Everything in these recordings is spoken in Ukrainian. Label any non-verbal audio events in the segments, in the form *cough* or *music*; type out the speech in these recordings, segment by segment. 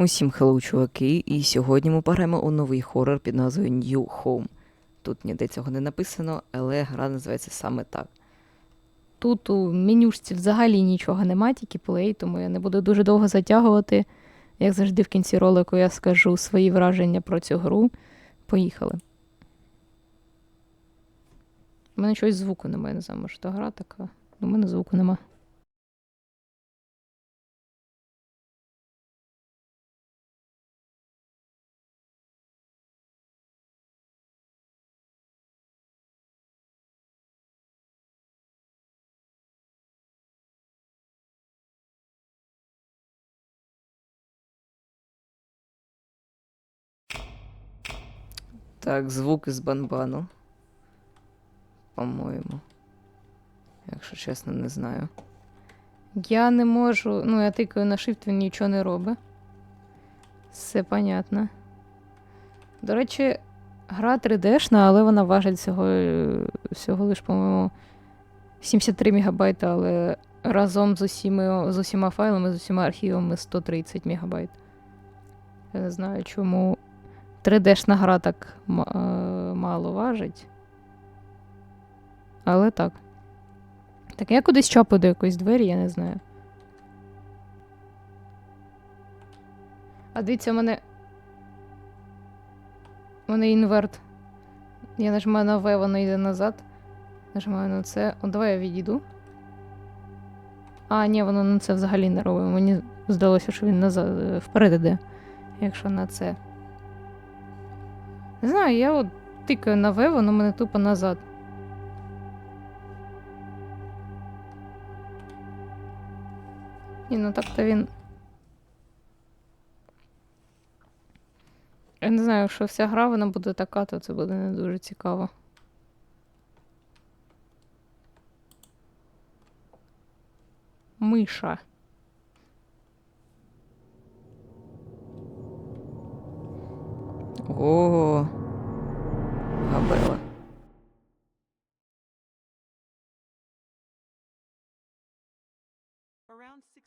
Усім хеллоу, чуваки, і сьогодні ми пограємо у новий хорор під назвою New Home. Тут ніде цього не написано, але гра називається саме так. Тут у менюшці взагалі нічого нема, тільки плей, тому я не буду дуже довго затягувати. Як завжди, в кінці ролику я скажу свої враження про цю гру. Поїхали. У мене щось звуку немає, не знаю, може, та гра така. У мене звуку нема. Так, звук із банбану. По-моєму. Якщо чесно, не знаю. Я не можу. Ну, я тикаю на shift, він нічого не робить. Все понятно. До речі, гра 3D-шна, але вона важить всього, е, всього лиш, по-моєму, 73 мегабайта, але разом з усіма, з усіма файлами, з усіма архівами 130 мегабайт. Я не знаю, чому 3D-шна гра так е, мало важить. Але так. Так, я кудись чапаю до якоїсь двері, я не знаю. А дивіться, у мене. У мене інверт. Я нажимаю на V, воно йде назад. Нажимаю на це. О, давай я відійду. А, ні, воно на це взагалі не робить. Мені здалося, що він назад е, вперед іде. Якщо на це. Не знаю, я от тикаю на V, воно мене тупо назад. Ні, ну так-то він. Я не знаю, якщо вся гра вона буде така, то це буде не дуже цікаво. Миша. О,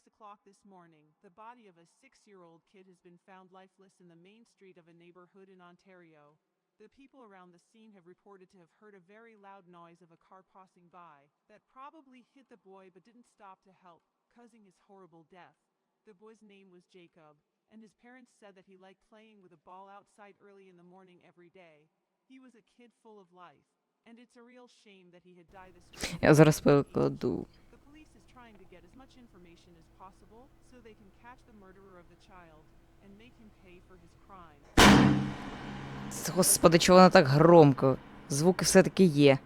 6 o'clock this morning, the body of a six year old kid has been found lifeless in the main street of a neighborhood in Ontario. The people around the scene have reported to have heard a very loud noise of a car passing by that probably hit the boy but didn't stop to help, causing his horrible death. The boy's name was Jacob, and his parents said that he liked playing with a ball outside early in the morning every day. He was a kid full of life, and it's a real shame that he had died this way. Я зараз перекладу. Police is trying to get as much information as possible so they can catch the murderer of the child and make him pay for his crime. Господи, чого вона так громко? Звуки все-таки є.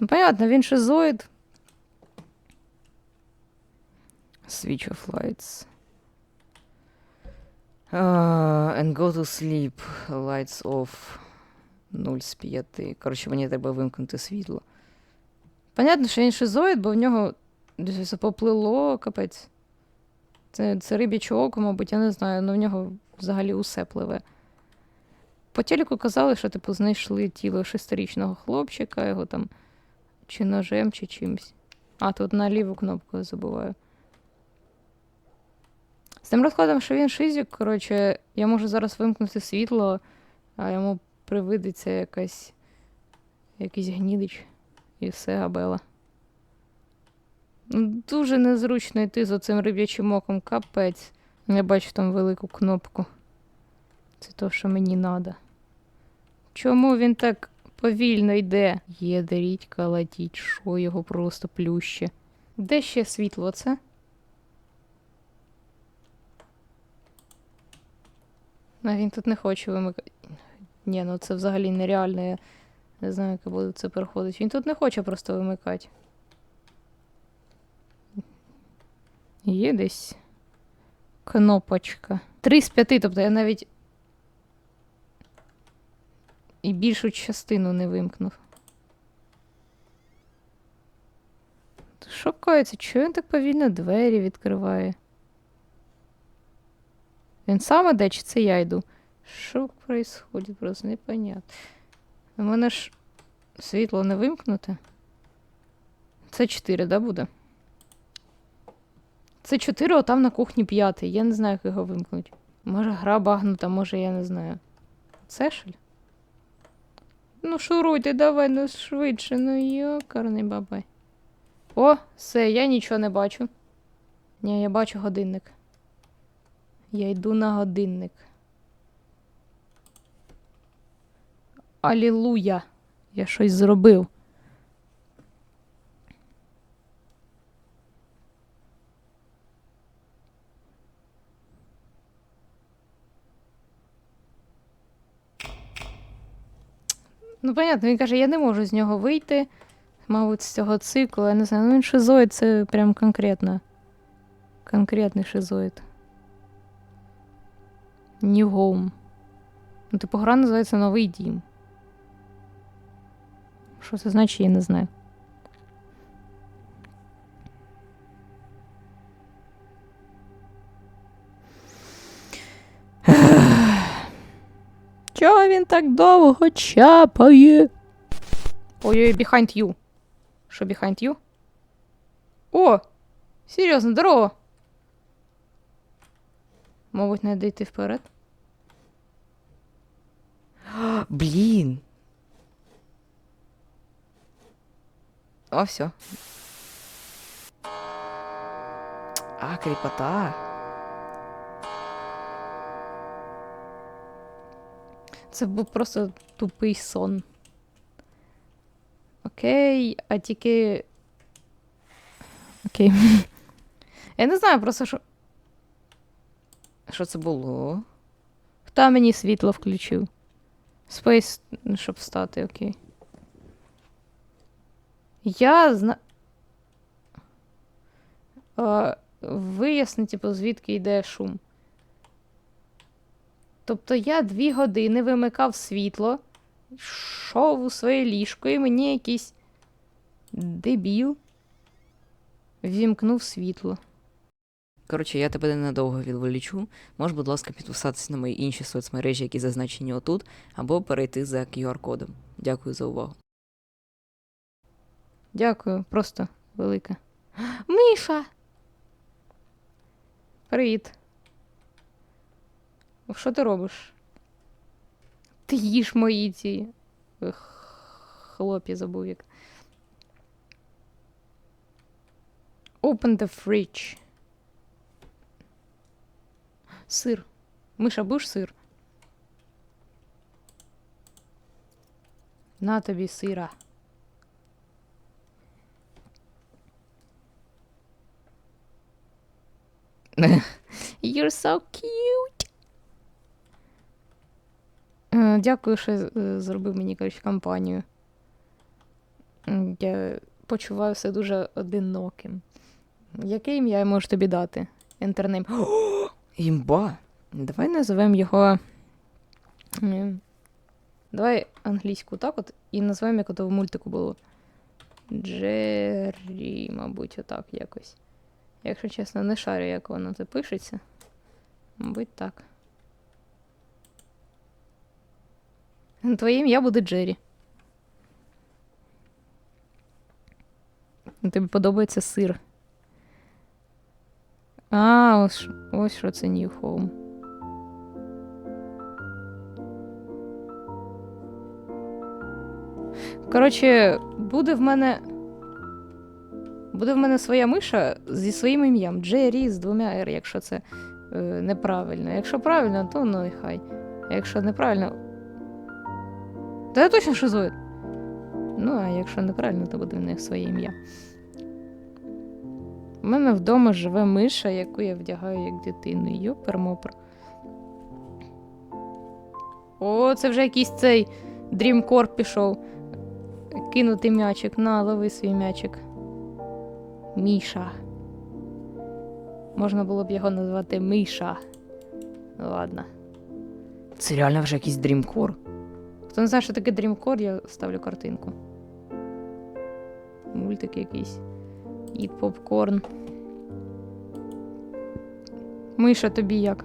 Ну, понятно, він шизоїд. Switch off lights. Uh, and go to sleep. Lights off. 0 з 5. Коротше, мені треба вимкнути світло. Понятно, що він шизоїд, бо в нього поплило, капець. Це, це рибяче око, мабуть, я не знаю, але в нього взагалі усе пливе. По телеку казали, що типу знайшли тіло шестирічного хлопчика, його там чи ножем, чи чимось. А, тут на ліву кнопку я забуваю. З тим розкладом, що він шизик, коротше, я можу зараз вимкнути світло, а йому привидиться якась якийсь гнідич. І все, Габела. Ну, Дуже незручно йти за цим риб'ячим оком, капець. Я бачу там велику кнопку. Це то, що мені треба. Чому він так повільно йде? Єдеріть, калатіть, що його просто плюще. Де ще світло це? А він тут не хоче вимикати. Ні, ну це взагалі нереально. Я не знаю, як я буду це переходити. Він тут не хоче просто вимикати. Є десь кнопочка. Три з п'яти, тобто я навіть і більшу частину не вимкнув. Шокається, чого він так повільно двері відкриває? Він сам іде, чи це я йду? Що происходит? Просто непонятно. У мене ж світло не вимкнуте. Це 4, да, буде? Це 4, а там на кухні 5. Я не знаю, як його вимкнуть. Може, гра багнута, може, я не знаю. Це ж? Ну, шуруйте, давай, ну швидше, ну йокарний бабай. О, все, я нічого не бачу. Ні, я бачу годинник. Я йду на годинник. Алілуя! Я щось зробив. Ну, понятно, він каже, я не можу з нього вийти. Мабуть, з цього циклу. Я не знаю. Ну, він шизоїд, це прям конкретно. Конкретний шизоїд. New Home. Ну, типу, гра називається Новий дім. Що це значить, я не знаю. *sighs* Чого він так довго чапає? Ой-ой, behind you. Що behind you? О! Серйозно, здорово. Мабуть, не йти вперед. *gasps* Блін. О, все. А, кріпота. Це був просто тупий сон. Окей, а тільки. Окей. Я не знаю просто, що. Що це було? Хто мені світло включив? Space, ну, щоб встати, окей. Я зна. Виясни, типу, звідки йде шум. Тобто я дві години вимикав світло, йшов у своє ліжко, і мені якийсь дебіл вімкнув світло. Коротше, я тебе ненадовго відволічу. Можеш, будь ласка, підписатися на мої інші соцмережі, які зазначені отут, або перейти за QR-кодом. Дякую за увагу. Дякую, просто велике. Миша! Привіт. Що ти робиш? Ти їш мої ці. Хлопі забув як. Open the fridge. Сир. Миша, будеш сир? На тобі сира. You're so cute. Е, Дякую, що е, зробив мені коротше, компанію. Я почуваю себе дуже одиноким. Яке ім'я я можу тобі дати? Ентернейм. *gasps* Імба! Давай називемо його. Давай англійську так от і назвемо, як ото в мультику було. Джері, мабуть, отак якось. Якщо чесно, не шарю, як воно це пишеться. Мабуть, так. Твоє ім'я буде Джері. Тобі подобається сир. А, ось, ось що це New Home. Коротше, буде в мене. Буде в мене своя миша зі своїм ім'ям. Джері з двома R, якщо це е, неправильно. Якщо правильно, то ну і хай. А якщо неправильно. То я точно шизоїд. Ну, а якщо неправильно, то буде в них своє ім'я. У мене вдома живе миша, яку я вдягаю як дитину. Йопер-мопер. О, це вже якийсь цей Dreamcore пішов. Кинути м'ячик. На, лови свій м'ячик. Міша. Можна було б його назвати Миша. Ну ладно. Це реально вже якийсь дрімкор. Хто не знає, що таке Dreamcore, я ставлю картинку. Мультик якийсь. І попкорн. Миша, тобі як?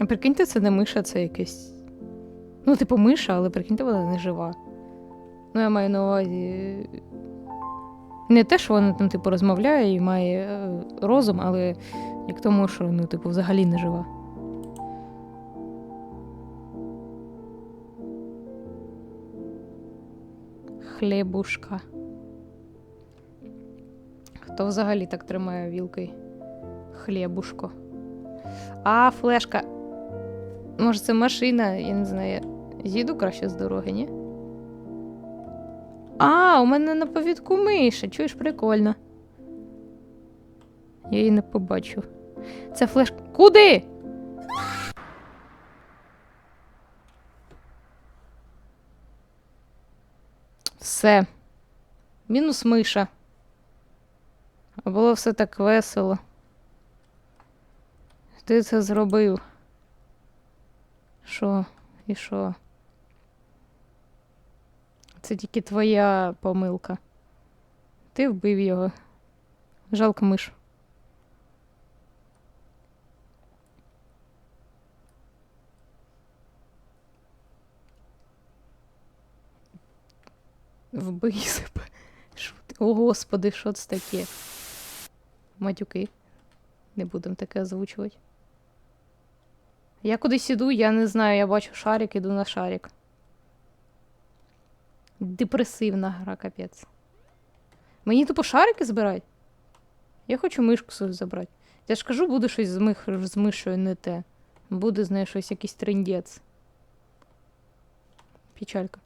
А прикиньте, це не миша, це якесь. Ну, типу, миша, але прикиньте, вона не жива. Ну, я маю на увазі. Не те, що вона там, типу, розмовляє і має е, розум, але як тому, що, ну, типу, взагалі не жива. Хлібушка. Хто взагалі так тримає вілкою? Хлібушко. А, флешка. Може, це машина, я не знаю. З'їду краще з дороги, ні? А, у мене на повідку миша. Чуєш, прикольно. Я її не побачу. Це флешка. Куди? Все. Мінус миша. А було все так весело. Ти це зробив. Що? І що? Це тільки твоя помилка. Ти вбив його. Жалко миш. Вбий себе. О, господи, що це таке? Матюки. Не будемо таке озвучувати. Я кудись іду, я не знаю, я бачу шарик, іду на шарик. Депресивна гра, капець. Мені тупо шарики збирати? Я хочу мишку свою забрати. Я ж кажу, буде щось з, мих... з мишою не те. Буде з нею щось якийсь трендець. Печалька.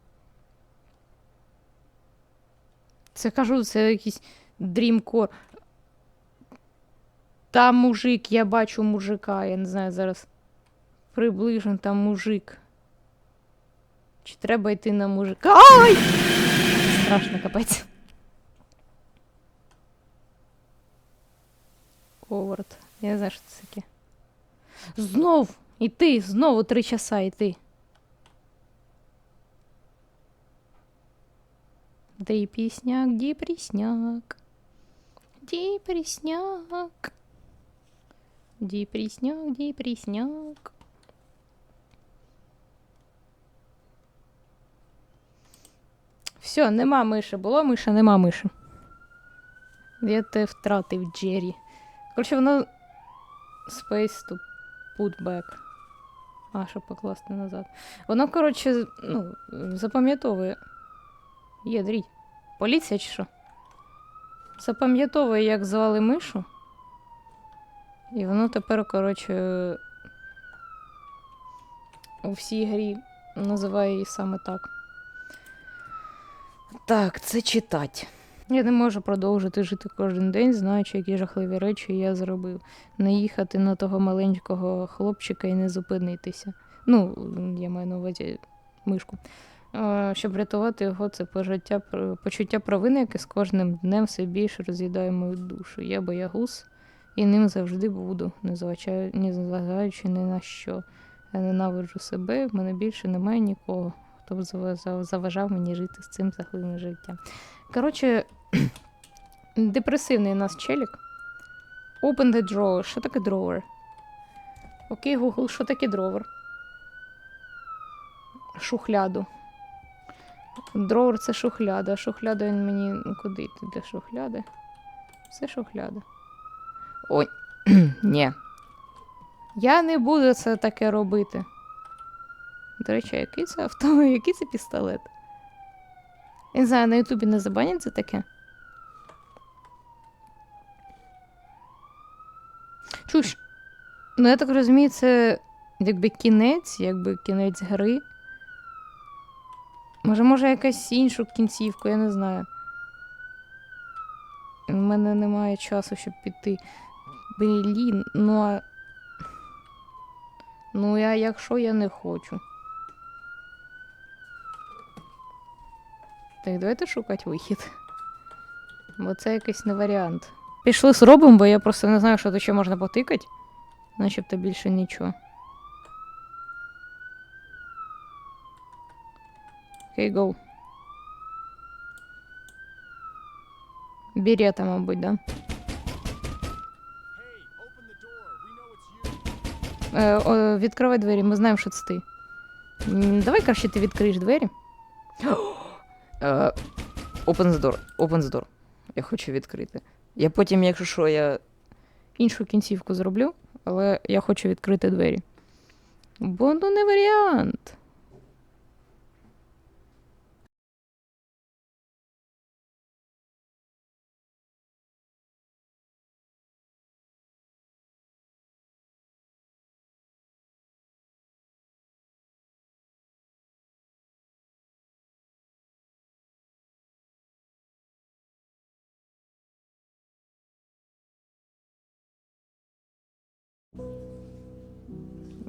Це кажу, це якийсь дрімкор. Там мужик, я бачу мужика, я не знаю зараз. Приближен там мужик. Чи треба йти на мужика? Ай! Страшно капець. Ковард. Я не знаю, що це таке. Знов! Іти, знову три часа йти. Де пісняк, ді прісняк. Ді прісняк. Ді прісняк, ді прісняк. Все, нема миші. Було миша, нема миші. Я те втратив Джері. Коротше, воно Space to put back. А, щоб покласти назад. Воно, коротше, ну, запам'ятовує. Є, дріть. Поліція чи що? Запам'ятовує, як звали мишу. І воно тепер, коротше, у всій грі називає її саме так. Так, це читать. Я не можу продовжити жити кожен день, знаючи, які жахливі речі я зробив. Не їхати на того маленького хлопчика і не зупинитися. Ну, я маю на увазі мишку. Е, Щоб врятувати його, це пожиття, почуття провини, яке з кожним днем все більше роз'їдає мою душу. Я боягуз і ним завжди буду, незважаючи ні зважаючи ні на що. Я ненавиджу себе, в мене більше немає нікого, хто заважав- мені жити з цим жахливим життям. Коротше, *clears throat* депресивний у нас челік. Open the drawer. Що таке drawer? Окей, Google, що таке drawer? Шухляду. Дровер це шухляда. Шухляда він мені. Ну, куди йти? Де шухляди? Все шухляда. Ой. *clears throat* Ні. Я не буду це таке робити. До речі, який це авто, *laughs* який це пістолет? Я не знаю, на Ютубі не забанять це таке. Чуєш, ну я так розумію, це якби кінець, якби кінець гри. Може, може, якась іншу кінцівку, я не знаю. У мене немає часу, щоб піти. Блін, ну а. Ну, я якщо я не хочу. Так, давайте шукати вихід. Бо це якийсь не варіант. Пішли зробимо, бо я просто не знаю, що тут ще можна потикати. Начебто більше нічого. Окей, гоу. Берета, мабуть, да? Е, о, відкривай двері, ми знаємо, що це ти. М, Давай краще ти відкриєш двері. *gasps* Е, open the door. Open the door. Я хочу відкрити. Я потім, якщо що, я. Іншу кінцівку зроблю, але я хочу відкрити двері. Бо ну не варіант.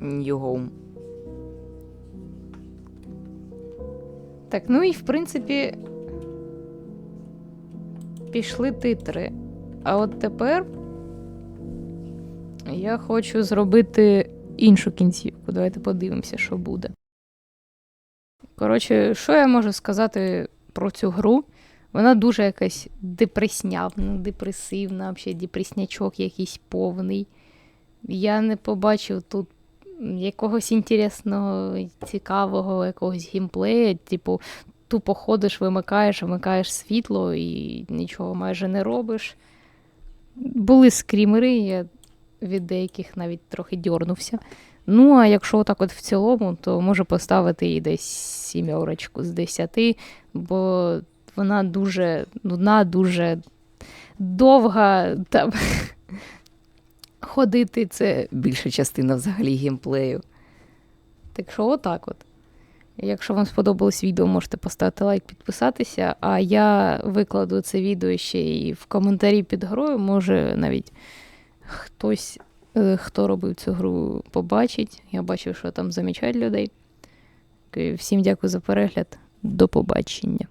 New home. Так, ну і в принципі. Пішли титри. А от тепер я хочу зробити іншу кінцівку. Давайте подивимося, що буде. Коротше, що я можу сказати про цю гру? Вона дуже якась депреснявна, депресивна, взагалі депреснячок якийсь повний. Я не побачив тут якогось інтересного, цікавого якогось геймплея. Типу, тупо ходиш, вимикаєш, вимикаєш світло і нічого майже не робиш. Були скрімери, я від деяких навіть трохи дьорнувся. Ну, а якщо так от в цілому, то можу поставити їй десь сімерочку з десяти, бо вона дуже нудна, дуже довга. Там ходити це Більша частина взагалі геймплею. Так що отак от. Якщо вам сподобалось відео, можете поставити лайк, підписатися. А я викладу це відео ще і в коментарі під грою. Може навіть хтось, е, хто робив цю гру, побачить. Я бачив, що там замічають людей. Всім дякую за перегляд. До побачення.